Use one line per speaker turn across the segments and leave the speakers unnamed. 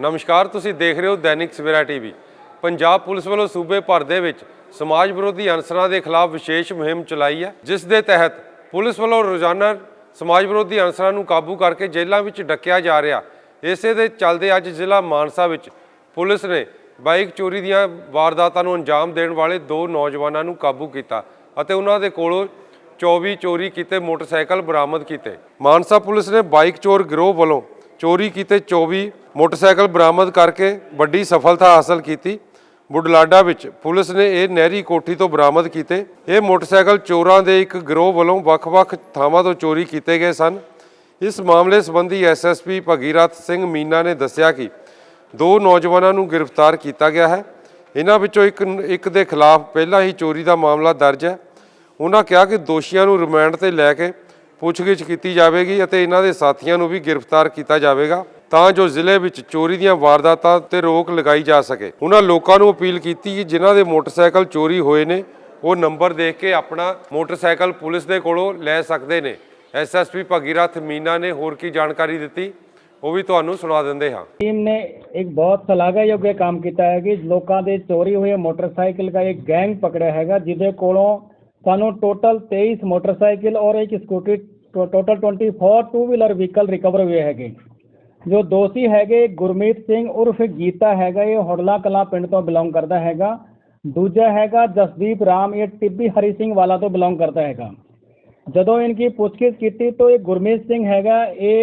ਨਮਸਕਾਰ, ਤੁਸੀਂ ਦੇਖ ਰਹੇ ਹੋ ਦੈਨਿਕ ਸਵੇਰਾ ਟੀਵੀ। ਪੰਜਾਬ ਪੁਲਿਸ ਵੱਲੋਂ ਸੂਬੇ ਭਰ ਦੇ ਵਿੱਚ ਸਮਾਜ ਵਿਰੋਧੀ ਅਨਸਰਾਂ ਦੇ ਖਿਲਾਫ ਵਿਸ਼ੇਸ਼ ਮੁਹਿੰਮ ਚਲਾਈ ਹੈ, ਜਿਸ ਦੇ ਤਹਿਤ ਪੁਲਿਸ ਵੱਲੋਂ ਰੋਜ਼ਾਨਾ ਸਮਾਜ ਵਿਰੋਧੀ ਅਨਸਰਾਂ ਨੂੰ ਕਾਬੂ ਕਰਕੇ ਜੇਲ੍ਹਾਂ ਵਿੱਚ ਡੱਕਿਆ ਜਾ ਰਿਹਾ। ਇਸੇ ਦੇ ਚੱਲਦੇ ਅੱਜ ਜ਼ਿਲ੍ਹਾ ਮਾਨਸਾ ਵਿੱਚ ਪੁਲਿਸ ਨੇ ਬਾਈਕ ਚੋਰੀ ਦੀਆਂ ਵਾਰਦਾਤਾਂ ਨੂੰ ਅੰਜਾਮ ਦੇਣ ਵਾਲੇ ਦੋ ਨੌਜਵਾਨਾਂ ਨੂੰ ਕਾਬੂ ਕੀਤਾ ਅਤੇ ਉਹਨਾਂ ਦੇ ਕੋਲੋਂ 24 ਚੋਰੀ ਕੀਤੇ ਮੋਟਰਸਾਈਕਲ ਬਰਾਮਦ ਕੀਤੇ। ਮਾਨਸਾ ਪੁਲਿਸ ਨੇ ਬਾਈਕ ਚੋਰ ਗਿਰੋਹ ਵੱਲੋਂ ਚੋਰੀ ਕੀਤੇ 24 ਮੋਟਰਸਾਈਕਲ ਬਰਾਮਦ ਕਰਕੇ ਵੱਡੀ ਸਫਲਤਾ ਹਾਸਲ ਕੀਤੀ। ਬੁਢਲਾਡਾ ਵਿੱਚ ਪੁਲਿਸ ਨੇ ਇਹ ਨਹਿਰੀ ਕੋਠੀ ਤੋਂ ਬਰਾਮਦ ਕੀਤੇ। ਇਹ ਮੋਟਰਸਾਈਕਲ ਚੋਰਾਂ ਦੇ ਇੱਕ ਗਿਰੋਹ ਵੱਲੋਂ ਵੱਖ-ਵੱਖ ਥਾਵਾਂ ਤੋਂ ਚੋਰੀ ਕੀਤੇ ਗਏ ਸਨ। ਇਸ ਮਾਮਲੇ ਸੰਬੰਧੀ ਐਸਐਸਪੀ ਭਗੀਰਥ ਸਿੰਘ ਮੀਨਾ ਨੇ ਦੱਸਿਆ ਕਿ ਦੋ ਨੌਜਵਾਨਾਂ ਨੂੰ ਗ੍ਰਿਫਤਾਰ ਕੀਤਾ ਗਿਆ ਹੈ। ਇਹਨਾਂ ਵਿੱਚੋਂ ਇੱਕ ਇੱਕ ਦੇ ਖਿਲਾਫ ਪਹਿਲਾਂ ਹੀ ਚੋਰੀ ਦਾ ਮਾਮਲਾ ਦਰਜ ਹੈ। ਉਹਨਾਂ ਕਿਹਾ ਕਿ ਦੋਸ਼ੀਆਂ ਨੂੰ ਰਿਮਾਂਡ ਤੇ ਲੈ ਕੇ ਪੁੱਛਗਿੱਛ ਕੀਤੀ ਜਾਵੇਗੀ ਅਤੇ ਇਹਨਾਂ ਦੇ ਸਾਥੀਆਂ ਨੂੰ ਵੀ ਗ੍ਰਿਫਤਾਰ ਕੀਤਾ ਜਾਵੇਗਾ। ਤਾਂ ਜੋ ਜ਼ਿਲ੍ਹੇ ਵਿੱਚ ਚੋਰੀ ਦੀਆਂ ਵਾਰਦਾਤਾਂ ਤੇ ਰੋਕ ਲਗਾਈ ਜਾ ਸਕੇ। ਉਹਨਾਂ ਲੋਕਾਂ ਨੂੰ ਅਪੀਲ ਕੀਤੀ ਕਿ ਜਿਨ੍ਹਾਂ ਦੇ ਮੋਟਰਸਾਈਕਲ ਚੋਰੀ ਹੋਏ ਨੇ, ਉਹ ਨੰਬਰ ਦੇਖ ਕੇ ਆਪਣਾ ਮੋਟਰਸਾਈਕਲ ਪੁਲਿਸ ਦੇ ਕੋਲੋਂ ਲੈ ਸਕਦੇ ਨੇ। ਐਸਐਸਪੀ ਭਗੀਰਥ ਮੀਨਾ ਨੇ ਹੋਰ ਕੀ ਜਾਣਕਾਰੀ ਦਿੱਤੀ, ਉਹ ਵੀ ਤੁਹਾਨੂੰ ਸੁਣਾ ਦਿੰਦੇ ਹਾਂ।
ਟੀਮ ਨੇ ਇੱਕ ਬਹੁਤ ਸ਼ਲਾਘਾਯੋਗ ਇਹ ਕੰਮ ਕੀਤਾ ਹੈ ਕਿ ਲੋਕਾਂ ਦੇ ਚੋਰੀ ਹੋਏ ਮੋਟਰਸਾਈਕਲ ਦਾ ਇੱਕ ਗੈਂਗ ਪਕੜਿਆ ਹੈਗਾ, ਜਿਹਦੇ ਕੋਲੋਂ ਸਾਨੂੰ ਟੋਟਲ 23 ਮੋਟਰਸਾਈਕਲ ਔਰ ਇੱਕ scooty to- total 24 two wheeler vehicle recover ਹੋਏ ਹੈਗੇ। ਜੋ ਦੋਸ਼ੀ ਹੈਗੇ ਗੁਰਮੀਤ ਸਿੰਘ ਉਰਫ ਗੀਤਾ ਹੈਗਾ ਇਹ ਹੁੜਲਾ ਕਲਾਂ ਪਿੰਡ ਤੋਂ ਬਿਲੋਂਗ ਕਰਦਾ ਹੈਗਾ ਦੂਜਾ ਹੈਗਾ ਜਸਦੀਪ ਰਾਮ ਇਹ ਟਿੱਬੀ ਹਰੀ ਸਿੰਘ ਵਾਲਾ ਤੋਂ ਬਿਲੋਂਗ ਕਰਦਾ ਹੈਗਾ ਜਦੋਂ इनकी पूछगिछ की थी तो ये गुरमीत सिंह हैगा ये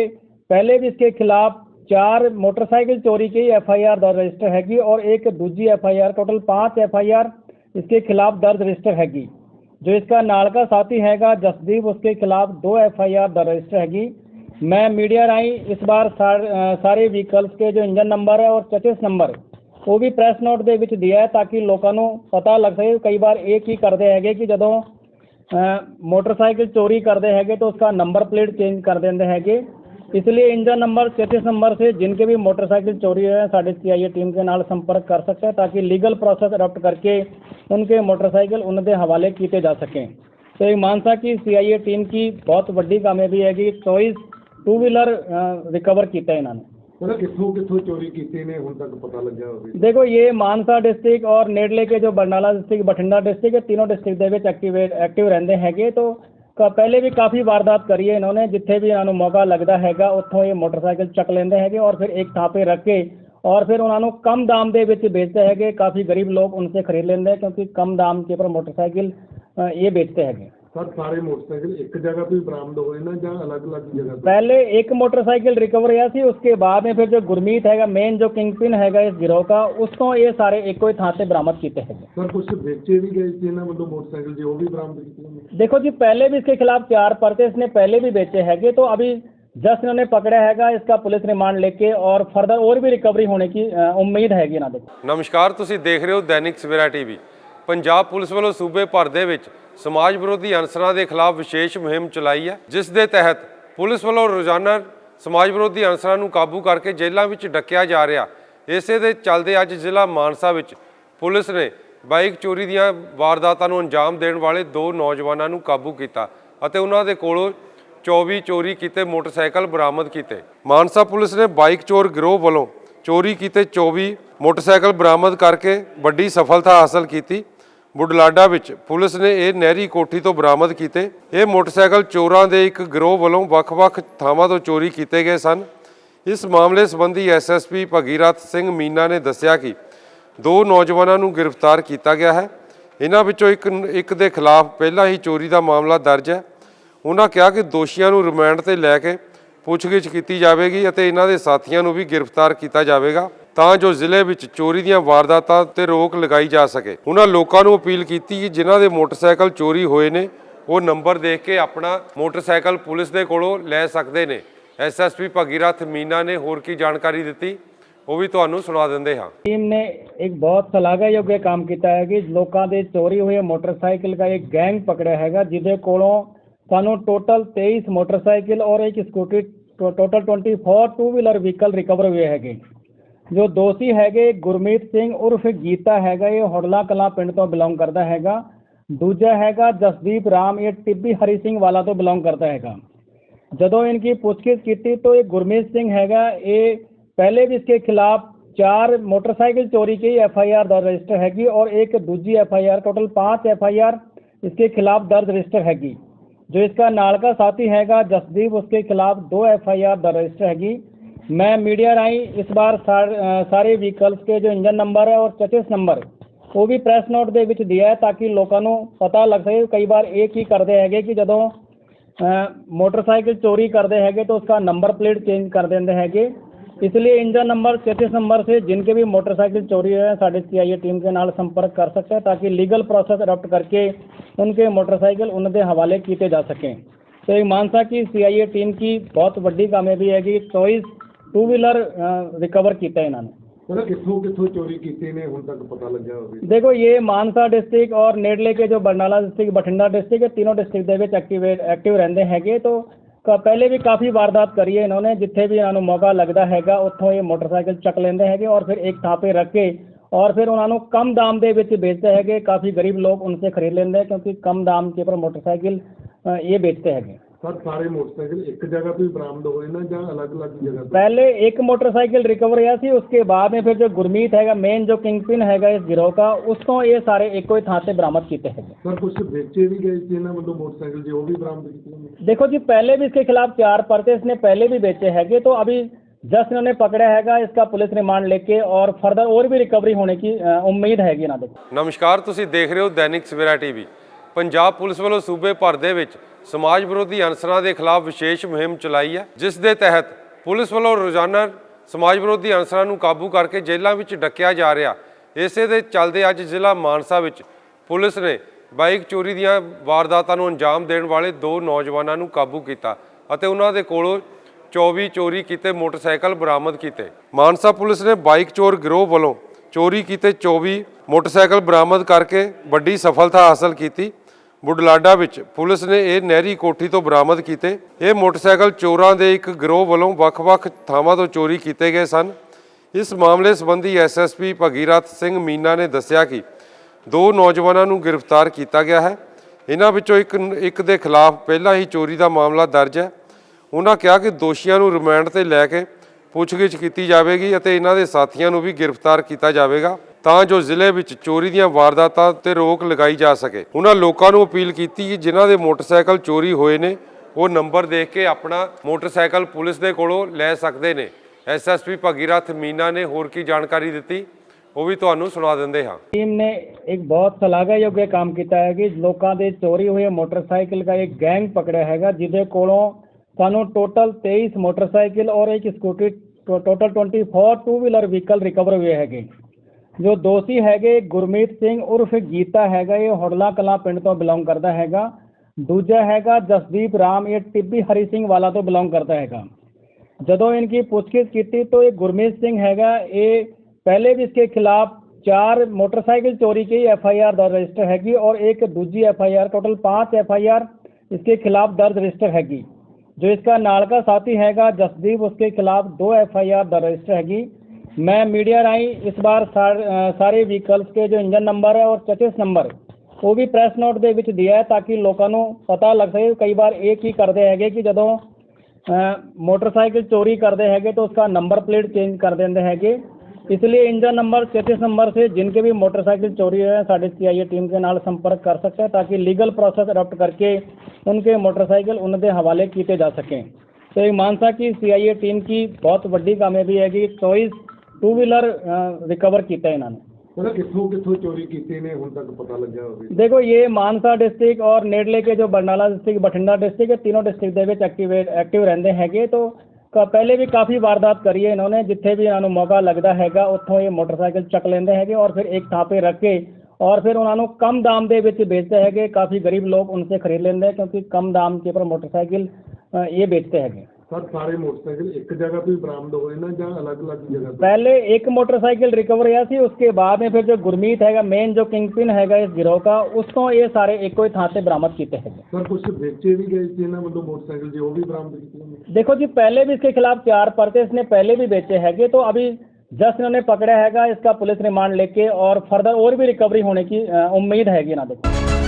पहले भी इसके खिलाफ चार मोटरसाइकिल चोरी की एफआईआर दर्ज रजिस्टर हैगी और एक दूसरी एफआईआर टोटल पांच एफआईआर इसके खिलाफ दर्ज रजिस्टर हैगी जो इसका नाल का साथी हैगा जसदीप उसके खिलाफ दो एफआईआर दर्ज रजिस्टर हैगी मैं मीडिया राही इस बार सार, अ, सारे व्हीकल्स के जो इंजन नंबर है और चचिस ਨੰਬਰ ਉਹ ਵੀ ਪ੍ਰੈਸ ਨੋਟ ਦੇ ਵਿੱਚ ਦਿਆ ਹੈ ਤਾਂ ਕਿ ਲੋਕਾਂ ਨੂੰ ਪਤਾ ਲੱਗ ਸਕੇ ਕਈ ਵਾਰ ਇਹ ਕੀ ਕਰਦੇ ਹੈਗੇ ਕਿ ਜਦੋਂ ਅ, ਮੋਟਰਸਾਈਕਲ ਚੋਰੀ ਕਰਦੇ ਹੈਗੇ तो उसका नंबर प्लेट चेंज कर देते हैगे इसलिए इंजन नंबर चौतीस नंबर से जिनके भी मोटरसाइकिल चोरी हुए हैं साढ़े सी टीम के नाल संपर्क कर सकते हैं ताकि लीगल प्रोसेस अडॉप्ट करके उनके मोटरसाइकिल उनके हवाले किए जा सकें तो एक मानसा की सी टीम की बहुत बड़ी कामयाबी है कि चौबीस ਟੂ ਵੀਲਰ ਰਿਕਵਰ ਕੀਤਾ ਇਹਨਾਂ ਨੇ।
मतलब कितों कितों चोरी की ने हूं तक पता लग गया
देखो ये मानसा डिस्ट्रिक्ट और नेडले के जो बरनाला डिस्ट्रिक्ट बठिंडा ਡਿਸਟ੍ਰਿਕਟ है तीनों डिस्ट्रिक्ट के एक्टिव एक्टिव ਰਹਿੰਦੇ ਹੈਗੇ। ਤੋਂ ਪਹਿਲੇ ਵੀ ਕਾਫੀ ਵਾਰਦਾਤ ਕਰੀਏ ਇਹਨਾਂ ਨੇ ਜਿੱਥੇ ਵੀ ਇਹਨਾਂ ਨੂੰ ਮੌਕਾ ਲੱਗਦਾ ਹੈਗਾ ਉੱਥੋਂ ਇਹ ਮੋਟਰਸਾਈਕਲ ਚੱਕ ਲੈਂਦੇ ਹੈਗੇ ਔਰ ਫਿਰ ਇੱਕ ਥਾਂ 'ਤੇ ਰੱਖ ਕੇ ਔਰ ਫਿਰ ਉਹਨਾਂ ਨੂੰ ਕਮ ਦਾਮ ਦੇ ਵਿੱਚ ਵੇਚਦੇ ਹੈਗੇ। ਕਾਫੀ ਗਰੀਬ ਲੋਕ ਉਹਨਾਂ ਉਨਸੇ ਖਰੀਦ ਲੈਂਦੇ ਕਿਉਂਕਿ ਕਮ ਦਾਮ ਕੇ ਪਰ ਮੋਟਰਸਾਈਕਲ ਇਹ ਵੇਚਦੇ ਹੈਗੇ।
ਸਰ ਸਾਰੇ ਮੋਟਰਸਾਈਕਲ ਇੱਕ ਜਗ੍ਹਾ ਤੋਂ ਹੀ ਬਰਾਮਦ ਹੋਏ ਨਾ ਜਾਂ ਅਲੱਗ-ਅਲੱਗ ਜਗ੍ਹਾ ਤੋਂ
पहले एक मोटरसाइकिल रिकवर हुआ सी उसके बाद में फिर जो गुरमीत हैगा मेन जो किंगपिन हैगा इस गिरोह का उसको ये सारे एक ही थां से बरामद किए हैं
ਸਰ ਕੁਝ ਵੇਚੇ ਵੀ ਗਏ ਸੀ ਇਹਨਾਂ ਵੱਲੋਂ ਮੋਟਰਸਾਈਕਲ ਜੇ ਉਹ ਵੀ ਬਰਾਮਦ ਕੀਤੇ ਨੇ
देखो जी पहले भी इसके खिलाफ चार पर्चे इसने पहले भी बेचे हैगे तो अभी जस्ट इन्होंने पकड़ा हैगा इसका पुलिस रिमांड लेके और फर्दर और भी रिकवरी होने की अ, उम्मीद हैगी ना देखो
ਨਮਸਕਾਰ ਤੁਸੀਂ ਦੇਖ ਰਹੇ ਹੋ ਦੈਨਿਕ ਸਵੇਰਾ ਟੀਵੀ ਪੰਜਾਬ ਪੁਲਿਸ ਵੱਲੋਂ ਸੂਬੇ ਭਰ ਦੇ ਵਿੱਚ ਸਮਾਜ ਵਿਰੋਧੀ ਅਨਸਰਾਂ ਦੇ ਖਿਲਾਫ ਵਿਸ਼ੇਸ਼ ਮੁਹਿੰਮ ਚਲਾਈ ਹੈ, ਜਿਸ ਦੇ ਤਹਿਤ ਪੁਲਿਸ ਵੱਲੋਂ ਰੋਜ਼ਾਨਾ ਸਮਾਜ ਵਿਰੋਧੀ ਅਨਸਰਾਂ ਨੂੰ ਕਾਬੂ ਕਰਕੇ ਜੇਲ੍ਹਾਂ ਵਿੱਚ ਡੱਕਿਆ ਜਾ ਰਿਹਾ। ਇਸੇ ਦੇ ਚੱਲਦੇ ਅੱਜ ਜ਼ਿਲ੍ਹਾ ਮਾਨਸਾ ਵਿੱਚ ਪੁਲਿਸ ਨੇ ਬਾਈਕ ਚੋਰੀ ਦੀਆਂ ਵਾਰਦਾਤਾਂ ਨੂੰ ਅੰਜਾਮ ਦੇਣ ਵਾਲੇ ਦੋ ਨੌਜਵਾਨਾਂ ਨੂੰ ਕਾਬੂ ਕੀਤਾ ਅਤੇ ਉਹਨਾਂ ਦੇ ਕੋਲੋਂ 24 ਚੋਰੀ ਕੀਤੇ ਮੋਟਰਸਾਈਕਲ ਬਰਾਮਦ ਕੀਤੇ। ਮਾਨਸਾ ਪੁਲਿਸ ਨੇ ਬਾਈਕ ਚੋਰ ਗਿਰੋਹ ਵੱਲੋਂ ਚੋਰੀ ਕੀਤੇ 24 ਮੋਟਰਸਾਈਕਲ ਬਰਾਮਦ ਕਰਕੇ ਵੱਡੀ ਸਫਲਤਾ ਹਾਸਲ ਕੀਤੀ। ਬੁਢਲਾਡਾ ਵਿੱਚ ਪੁਲਿਸ ਨੇ ਇਹ ਨਹਿਰੀ ਕੋਠੀ ਤੋਂ ਬਰਾਮਦ ਕੀਤੇ। ਇਹ ਮੋਟਰਸਾਈਕਲ ਚੋਰਾਂ ਦੇ ਇੱਕ ਗਰੋਹ ਵੱਲੋਂ ਵੱਖ-ਵੱਖ ਥਾਵਾਂ ਤੋਂ ਚੋਰੀ ਕੀਤੇ ਗਏ ਸਨ। ਇਸ ਮਾਮਲੇ ਸੰਬੰਧੀ ਐਸਐਸਪੀ ਭਗੀਰਥ ਸਿੰਘ ਮੀਨਾ ਨੇ ਦੱਸਿਆ ਕਿ ਦੋ ਨੌਜਵਾਨਾਂ ਨੂੰ ਗ੍ਰਿਫਤਾਰ ਕੀਤਾ ਗਿਆ ਹੈ। ਇਹਨਾਂ ਵਿੱਚੋਂ ਇੱਕ ਇੱਕ ਦੇ ਖਿਲਾਫ ਪਹਿਲਾਂ ਹੀ ਚੋਰੀ ਦਾ ਮਾਮਲਾ ਦਰਜ ਹੈ। ਉਹਨਾਂ ਕਿਹਾ ਕਿ ਦੋਸ਼ੀਆਂ ਨੂੰ ਰਿਮਾਂਡ ਤੇ ਲੈ ਕੇ ਪੁੱਛਗਿੱਛ ਕੀਤੀ ਜਾਵੇਗੀ ਅਤੇ ਇਹਨਾਂ ਦੇ ਸਾਥੀਆਂ ਨੂੰ ਵੀ ਗ੍ਰਿਫਤਾਰ ਕੀਤਾ ਜਾਵੇਗਾ। ਤਾਂ ਜੋ ਜ਼ਿਲ੍ਹੇ ਵਿੱਚ ਚੋਰੀ ਦੀਆਂ ਵਾਰਦਾਤਾਂ ਤੇ ਰੋਕ ਲਗਾਈ ਜਾ ਸਕੇ। ਉਹਨਾਂ ਲੋਕਾਂ ਨੂੰ ਅਪੀਲ ਕੀਤੀ ਕਿ ਜਿਨ੍ਹਾਂ ਦੇ ਮੋਟਰਸਾਈਕਲ ਚੋਰੀ ਹੋਏ ਨੇ, ਉਹ ਨੰਬਰ ਦੇਖ ਕੇ ਆਪਣਾ ਮੋਟਰਸਾਈਕਲ ਪੁਲਿਸ ਦੇ ਕੋਲੋਂ ਲੈ ਸਕਦੇ ਨੇ। ਐਸਐਸਪੀ ਭਗੀਰਥ ਮੀਨਾ ਨੇ ਹੋਰ ਕੀ ਜਾਣਕਾਰੀ ਦਿੱਤੀ? ਉਹ ਵੀ ਤੁਹਾਨੂੰ ਸੁਣਾ ਦਿੰਦੇ ਹਾਂ।
ਟੀਮ ਨੇ ਇੱਕ ਬਹੁਤ ਸਲਾਹਾਯੋਗ ਕੰਮ ਕੀਤਾ ਹੈ ਕਿ ਲੋਕਾਂ ਦੇ ਚੋਰੀ ਹੋਏ ਮੋਟਰਸਾਈਕਲ ਦਾ ਇੱਕ ਗੈਂਗ ਪਕੜਿਆ ਹੈਗਾ, ਜਿਹਦੇ ਕੋਲੋਂ ਸਾਨੂੰ ਟੋਟਲ 23 ਮੋਟਰਸਾਈਕਲ ਔਰ ਇੱਕ scooty total 24 two wheeler vehicle recover ਹੋਏ ਹੈਗੇ। जो दोषी है गुरमीत सिंह उर्फ़ गीता ਹੈਗਾ ये ਹੋੜਲਾ कला पिंड तो बिलोंग करता ਹੈਗਾ दूजा ਹੈਗਾ जसदीप राम, ये टिब्बी हरि सिंह वाला तो बिलोंग करता ਹੈਗਾ ਜਦੋਂ इनकी पूछगिछ की तो ये गुरमीत सिंह हैगा, ये पहले भी इसके खिलाफ चार मोटरसाइकिल चोरी की एफ़ आई आर दर्ज रजिस्टर हैगी, और एक दूजी एफ़ आई आर टोटल पाँच एफ़ आई आर इसके खिलाफ दर्ज रजिस्टर हैगी। जो इसका नालका साथी हैगा, जसदीप, उसके खिलाफ दो एफ़ आई आर दर्ज रजिस्टर हैगी। मैं मीडिया राही ਇਸ ਵਾਰ ਸਾਰੇ ਵਹੀਕਲਸ ਕੇ ਜੋ ਇੰਜਨ ਨੰਬਰ ਹੈ ਔਰ ਚੈਸਿਸ ਨੰਬਰ ਉਹ ਵੀ ਪ੍ਰੈਸ ਨੋਟ ਦੇ ਵਿੱਚ ਦਿਆ ਹੈ ਤਾਂ ਕਿ ਲੋਕਾਂ ਨੂੰ ਪਤਾ ਲੱਗ ਸਕੇ ਕਈ ਵਾਰ ਇਹ ਕੀ ਕਰਦੇ ਹੈਗੇ ਕਿ ਜਦੋਂ ਮੋਟਰਸਾਈਕਲ ਚੋਰੀ ਕਰਦੇ ਹੈਗੇ तो उसका नंबर प्लेट चेंज कर देते हैगे इसलिए इंजन नंबर चैतीस नंबर से जिनके भी मोटरसाइकिल चोरी हुए हैं साढ़े सी टीम के नाल संपर्क कर सकते हैं ताकि लीगल प्रोसेस अडॉप्ट करके उनके मोटरसाइकिल उनके हवाले किए जा सकें तो ये मानसा की सी टीम की बहुत बड़ी कामयाबी है कि चौबीस ਟੂ ਵੀਲਰ ਰਿਕਵਰ ਕੀਤਾ ਇਹਨਾਂ ਨੇ
ਉਹਦਾ ਕਿੱਥੋਂ ਕਿੱਥੋਂ ਚੋਰੀ ਕੀਤੀ ਨੇ ਹੁਣ ਤੱਕ ਪਤਾ ਲੱਗਿਆ ਹੋਵੇ
देखो ये मानसा डिस्ट्रिक्ट और नेड़ले के जो बरनाला डिस्ट्रिक्ट बठिंडा डिस्ट्रिक्ट है तीनों डिस्ट्रिक्ट ਦੇ ਵਿੱਚ ਐਕਟਿਵੇਟ ਐਕਟਿਵ ਰਹਿੰਦੇ ਹੈਗੇ ਤੋਂ ਕ- ਪਹਿਲੇ ਵੀ ਕਾਫੀ ਵਾਰਦਾਤ ਕਰੀ ਹੈ ਇਹਨਾਂ ਨੇ ਜਿੱਥੇ ਵੀ ਇਹਨਾਂ ਨੂੰ ਮੌਕਾ ਲੱਗਦਾ ਹੈਗਾ ਉੱਥੋਂ ਇਹ ਮੋਟਰਸਾਈਕਲ ਚੱਕ ਲੈਂਦੇ ਹੈਗੇ ਔਰ ਫਿਰ ਇੱਕ ਥਾਂ 'ਤੇ ਰੱਖ ਕੇ ਔਰ ਫਿਰ ਉਹਨਾਂ ਨੂੰ ਕਮ ਦਾਮ ਦੇ ਵਿੱਚ ਵੇਚਦੇ ਹੈਗੇ ਕਾਫੀ ਗਰੀਬ ਲੋਕ ਉਨਸੇ ਖਰੀਦ ਲੈਂਦੇ हैं क्योंकि कम दाम के ऊपर मोटरसाइकिल अ, ये बेचते हैगे
ਸਰ ਸਾਰੇ ਮੋਟਰਸਾਈਕਲ ਇੱਕ ਜਗ੍ਹਾ ਤੋਂ ਹੀ ਬਰਾਮਦ ਹੋਏ ਨਾ ਜਾਂ ਅਲੱਗ-ਅਲੱਗ ਜਗ੍ਹਾ ਤੋਂ
पहले एक मोटरसाइकिल रिकवर हुआ ਸੀ उसके बाद में फिर जो गुरमीत हैगा मेन जो किंगपिन हैगा इस गिरोह का उसको ये सारे ਇੱਕੋ ਹੀ ਥਾਂ ਤੇ ਬਰਾਮਦ ਕੀਤੇ ਹੈਗੇ
ਸਰ ਕੁਝ ਵੇਚੇ ਵੀ ਗਏ ਸੀ ਇਹਨਾਂ ਵੱਲੋਂ ਮੋਟਰਸਾਈਕਲ ਜੇ ਉਹ ਵੀ ਬਰਾਮਦ ਕੀਤੇ ਨੇ
देखो जी पहले भी इसके खिलाफ चार पर्चे इसने पहले भी बेचे हैगे तो अभी जस्ट इन्होंने पकड़ा हैगा इसका पुलिस रिमांड लेके और फर्दर और भी रिकवरी होने की अ, उम्मीद हैगी ਇਹਨਾਂ ਦੇ
ਨਮਸਕਾਰ ਤੁਸੀਂ ਦੇਖ ਰਹੇ ਹੋ ਦੈਨਿਕ ਸਵੇਰਾ ਟੀਵੀ ਪੰਜਾਬ ਪੁਲਿਸ ਵੱਲੋਂ ਸੂਬੇ ਭਰ ਦੇ ਵਿੱਚ ਸਮਾਜ ਵਿਰੋਧੀ ਅਨਸਰਾਂ ਦੇ ਖਿਲਾਫ ਵਿਸ਼ੇਸ਼ ਮੁਹਿੰਮ ਚਲਾਈ ਹੈ, ਜਿਸ ਦੇ ਤਹਿਤ ਪੁਲਿਸ ਵੱਲੋਂ ਰੋਜ਼ਾਨਾ ਸਮਾਜ ਵਿਰੋਧੀ ਅਨਸਰਾਂ ਨੂੰ ਕਾਬੂ ਕਰਕੇ ਜੇਲ੍ਹਾਂ ਵਿੱਚ ਡੱਕਿਆ ਜਾ ਰਿਹਾ। ਇਸੇ ਦੇ ਚੱਲਦੇ ਅੱਜ ਜ਼ਿਲ੍ਹਾ ਮਾਨਸਾ ਵਿੱਚ ਪੁਲਿਸ ਨੇ ਬਾਈਕ ਚੋਰੀ ਦੀਆਂ ਵਾਰਦਾਤਾਂ ਨੂੰ ਅੰਜਾਮ ਦੇਣ ਵਾਲੇ ਦੋ ਨੌਜਵਾਨਾਂ ਨੂੰ ਕਾਬੂ ਕੀਤਾ ਅਤੇ ਉਹਨਾਂ ਦੇ ਕੋਲੋਂ 24 ਚੋਰੀ ਕੀਤੇ ਮੋਟਰਸਾਈਕਲ ਬਰਾਮਦ ਕੀਤੇ। ਮਾਨਸਾ ਪੁਲਿਸ ਨੇ ਬਾਈਕ ਚੋਰ ਗਿਰੋਹ ਵੱਲੋਂ ਚੋਰੀ ਕੀਤੇ 24 ਮੋਟਰਸਾਈਕਲ ਬਰਾਮਦ ਕਰਕੇ ਵੱਡੀ ਸਫਲਤਾ ਹਾਸਲ ਕੀਤੀ। ਬੁਢਲਾਡਾ ਵਿੱਚ ਪੁਲਿਸ ਨੇ ਇਹ ਨਹਿਰੀ ਕੋਠੀ ਤੋਂ ਬਰਾਮਦ ਕੀਤੇ। ਇਹ ਮੋਟਰਸਾਈਕਲ ਚੋਰਾਂ ਦੇ ਇੱਕ ਗਿਰੋਹ ਵੱਲੋਂ ਵੱਖ-ਵੱਖ ਥਾਵਾਂ ਤੋਂ ਚੋਰੀ ਕੀਤੇ ਗਏ ਸਨ। ਇਸ ਮਾਮਲੇ ਸੰਬੰਧੀ ਐਸਐਸਪੀ ਭਗੀਰਥ ਸਿੰਘ ਮੀਨਾ ਨੇ ਦੱਸਿਆ ਕਿ ਦੋ ਨੌਜਵਾਨਾਂ ਨੂੰ ਗ੍ਰਿਫਤਾਰ ਕੀਤਾ ਗਿਆ ਹੈ। ਇਹਨਾਂ ਵਿੱਚੋਂ ਇੱਕ ਇੱਕ ਦੇ ਖਿਲਾਫ ਪਹਿਲਾਂ ਹੀ ਚੋਰੀ ਦਾ ਮਾਮਲਾ ਦਰਜ ਹੈ। ਉਹਨਾਂ ਕਿਹਾ ਕਿ ਦੋਸ਼ੀਆਂ ਨੂੰ ਰਿਮਾਂਡ ਤੇ ਲੈ ਕੇ ਪੁੱਛਗਿੱਛ ਕੀਤੀ ਜਾਵੇਗੀ ਅਤੇ ਇਹਨਾਂ ਦੇ ਸਾਥੀਆਂ ਨੂੰ ਵੀ ਗ੍ਰਿਫਤਾਰ ਕੀਤਾ ਜਾਵੇਗਾ ਤਾਂ ਜੋ ਜ਼ਿਲ੍ਹੇ ਵਿੱਚ ਚੋਰੀ ਦੀਆਂ ਵਾਰਦਾਤਾਂ ਤੇ ਰੋਕ ਲਗਾਈ ਜਾ ਸਕੇ। ਉਹਨਾਂ ਲੋਕਾਂ ਨੂੰ ਅਪੀਲ ਕੀਤੀ ਕਿ ਜਿਨ੍ਹਾਂ ਦੇ ਮੋਟਰਸਾਈਕਲ ਚੋਰੀ ਹੋਏ ਨੇ, ਉਹ ਨੰਬਰ ਦੇਖ ਕੇ ਆਪਣਾ ਮੋਟਰਸਾਈਕਲ ਪੁਲਿਸ ਦੇ ਕੋਲੋਂ ਲੈ ਸਕਦੇ ਨੇ। ਐਸਐਸਪੀ ਭਗੀਰਥ ਮੀਨਾ ਨੇ ਹੋਰ ਕੀ ਜਾਣਕਾਰੀ ਦਿੱਤੀ? ਉਹ ਵੀ ਤੁਹਾਨੂੰ ਸੁਣਾ ਦਿੰਦੇ ਹਾਂ।
ਟੀਮ ਨੇ ਇੱਕ ਬਹੁਤ ਸ਼ਲਾਘਾਯੋਗ ਕੰਮ ਕੀਤਾ ਹੈ ਕਿ ਲੋਕਾਂ ਦੇ ਚੋਰੀ ਹੋਏ ਮੋਟਰਸਾਈਕਲ ਦਾ ਇੱਕ ਗੈਂਗ ਪਕੜਿਆ ਹੈਗਾ, ਜਿਹਦੇ ਕੋਲੋਂ ਸਾਨੂੰ ਟੋਟਲ 23 ਮੋਟਰਸਾਈਕਲ ਔਰ ਇੱਕ scooty total 24 two wheeler vehicle recover ਹੋਏ ਹੈਗੇ ਜੋ ਦੋਸ਼ੀ ਹੈਗੇ ਗੁਰਮੀਤ ਸਿੰਘ ਉਰਫ ਗੀਤਾ ਹੈਗਾ ਇਹ ਹੁੜਲਾ ਕਲਾਂ ਪਿੰਡ ਤੋਂ ਬਿਲੋਂਗ ਕਰਦਾ ਹੈਗਾ ਦੂਜਾ ਹੈਗਾ ਜਸਦੀਪ ਰਾਮ ਇਹ ਟਿੱਬੀ ਹਰੀ ਸਿੰਘ ਵਾਲਾ ਤੋਂ ਬਿਲੋਂਗ ਕਰਦਾ ਹੈਗਾ ਜਦੋਂ इनकी पूछगिछ की थी तो ये गुरमीत सिंह हैगा ये पहले भी इसके खिलाफ चार मोटरसाइकिल चोरी की एफआईआर दर्ज रजिस्टर हैगी और एक दूसरी एफआईआर टोटल पांच एफआईआर इसके खिलाफ दर्ज रजिस्टर हैगी ਜੋ ਇਸ ਨਾਲ इसका नाल का साथी हैगा जसदीप उसके खिलाफ दो एफआईआर दर्ज रजिस्टर हैगी मैं मीडिया राही इस बार सार, ਸਾਰੇ ਵਹੀਕਲਸ ਦੇ ਜੋ ਇੰਜਨ ਨੰਬਰ ਹੈ ਔਰ ਚੈਸਿਸ ਨੰਬਰ ਉਹ ਵੀ ਪ੍ਰੈਸ ਨੋਟ ਦੇ ਵਿੱਚ ਦਿਆ ਹੈ ਤਾਂ ਕਿ ਲੋਕਾਂ ਨੂੰ ਪਤਾ ਲੱਗ ਸਕੇ ਕਈ ਵਾਰ ਇਹ ਕੀ ਕਰਦੇ ਹੈਗੇ ਕਿ ਜਦੋਂ ਮੋਟਰਸਾਈਕਲ ਚੋਰੀ ਕਰਦੇ ਹੈਗੇ ਤਾਂ ਉਸका ਨੰਬਰ ਪਲੇਟ ਚੇਂਜ ਕਰ ਦਿੰਦੇ ਹੈਗੇ। इसलिए इंजन नंबर चौंतीस नंबर से जिनके भी मोटरसाइकिल चोरी हुए हैं साढ़े सी टीम के नाल संपर्क कर सकते हैं ताकि लीगल प्रोसेस अडॉप्ट करके उनके मोटरसाइकिल उनके हवाले किए जा सकें तो ये मानसा की सी टीम की बहुत ਵੱਡੀ ਕਾਮਯਾਬੀ ਹੈਗੀ 24 ਟੂ ਵੀਲਰ ਰਿਕਵਰ ਕੀਤਾ ਇਹਨਾਂ ਨੇ
ਉਹਦਾ ਕਿੱਥੋਂ ਕਿੱਥੋਂ ਚੋਰੀ ਕੀਤੀ ਨੇ ਹੁਣ ਤੱਕ ਪਤਾ ਲੱਗਿਆ ਹੋਵੇ
देखो ये मानसा डिस्ट्रिक्ट और नेड़ले के जो बरनाला डिस्ट्रिक्ट बठिंडा डिस्ट्रिक्ट है तीनों डिस्ट्रिक्ट ਦੇ ਵਿੱਚ ਐਕਟਿਵੇਟ ਐਕਟਿਵ ਰਹਿੰਦੇ ਹੈਗੇ ਤੋਂ ਕ- ਪਹਿਲੇ ਵੀ ਕਾਫੀ ਵਾਰਦਾਤ ਕਰੀ ਹੈ ਇਹਨਾਂ ਨੇ ਜਿੱਥੇ ਵੀ ਇਹਨਾਂ ਨੂੰ ਮੌਕਾ ਲੱਗਦਾ ਹੈਗਾ ਉੱਥੋਂ ਇਹ ਮੋਟਰਸਾਈਕਲ ਚੱਕ ਲੈਂਦੇ ਹੈਗੇ ਔਰ ਫਿਰ ਇੱਕ ਥਾਂ 'ਤੇ ਰੱਖ ਕੇ ਔਰ ਫਿਰ ਉਹਨਾਂ ਨੂੰ ਕਮ ਦਾਮ ਦੇ ਵਿੱਚ ਵੇਚਦੇ ਹੈਗੇ ਕਾਫੀ ਗਰੀਬ ਲੋਕ ਉਨਸੇ ਖਰੀਦ ਲੈਂਦੇ हैं क्योंकि कम दाम के ऊपर मोटरसाइकिल अ, ये बेचते हैगे पहले एक मोटरसाइकिल रिकवर हुआ थी उसके बाद में फिर जो गुरमीत है मेन जो किंग पिन हैगा इस गिरोह का उसको ये सारे एको ही
थाते बरामद किए हैं कुछ बेचे भी गए थे ना मतलब मोटरसाइकिल जी भी बरामद
देखो जी पहले भी इसके खिलाफ चार परते इसने पहले भी बेचे है तो अभी जस्ट इन्होंने पकड़ा हैगा इसका पुलिस रिमांड लेके और फर्दर और भी रिकवरी होने की उम्मीद हैगी ना देखो।